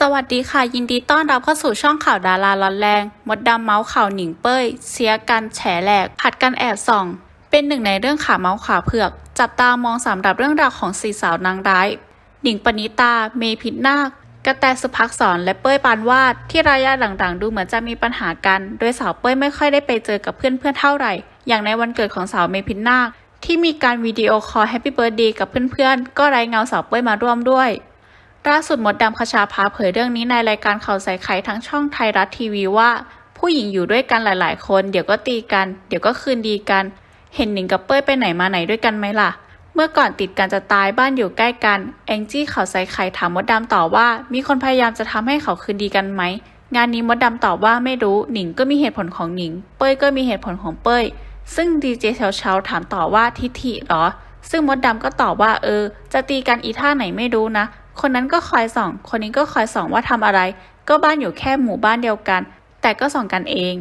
สวัสดีค่ะ ยินดีต้อนรับเข้าสู่ช่องข่าวดาราร้อนแรง มดดำเมาส์ข่าวหนิงเป้ย เสียกันแฉแหลก ผัดกันแอบส่อง เป็นหนึ่งในเรื่องขาเมาส์ขาเผือก จับตามองสำหรับเรื่องราวของสี่สาวนางร้ายหนิงปณิตา เมพิษนาคกระแตสุภักษรและเป้ยปานวาด ที่ระยะหลังๆ ดูเหมือนจะมีปัญหากัน โดยสาวเป้ยไม่ค่อยได้ไปเจอกับเพื่อนๆเท่าไหร่ อย่างในวันเกิดของสาวเมพิษนาคที่มีการวิดีโอคอลแฮปปี้เบิร์ดดีกับเพื่อนๆก็ไร้เงาสาวเป้ยมาร่วมด้วย ล่าสุดมดดำคชาพาเผยเรื่องนี้ในรายการข่าวใส่ไข่ทั้งช่องไทยรัฐทีวีว่า ผู้หญิงอยู่ด้วยกันหลาย ๆ คน เดี๋ยวก็ตีกัน เดี๋ยวก็คืนดีกัน เห็นหนิงกับเป้ยไปไหนมาไหนด้วยกันไหมล่ะ เมื่อก่อนติดกันจะตายบ้านอยู่ใกล้กันแองจี้ข่าวใส่ไข่ถามมดดำต่อว่า มีคนพยายามจะทำให้เขาคืนดีกันไหมงานนี้มดดำตอบว่าไม่รู้หนิงก็มีเหตุผลของหนิง เป้ยก็มีเหตุผลของเป้ย ซึ่งดีเจเชาเชาถามต่อว่าทิฐิเหรอ ซึ่งมดดำก็ตอบว่าเออ จะตีกันอีท่าไหนไม่รู้นะ คนนั้นก็คอยส่อง คนนี้ก็คอยส่องว่าทำอะไร ก็บ้านอยู่แค่หมู่บ้านเดียวกัน แต่ก็ส่องกันเอง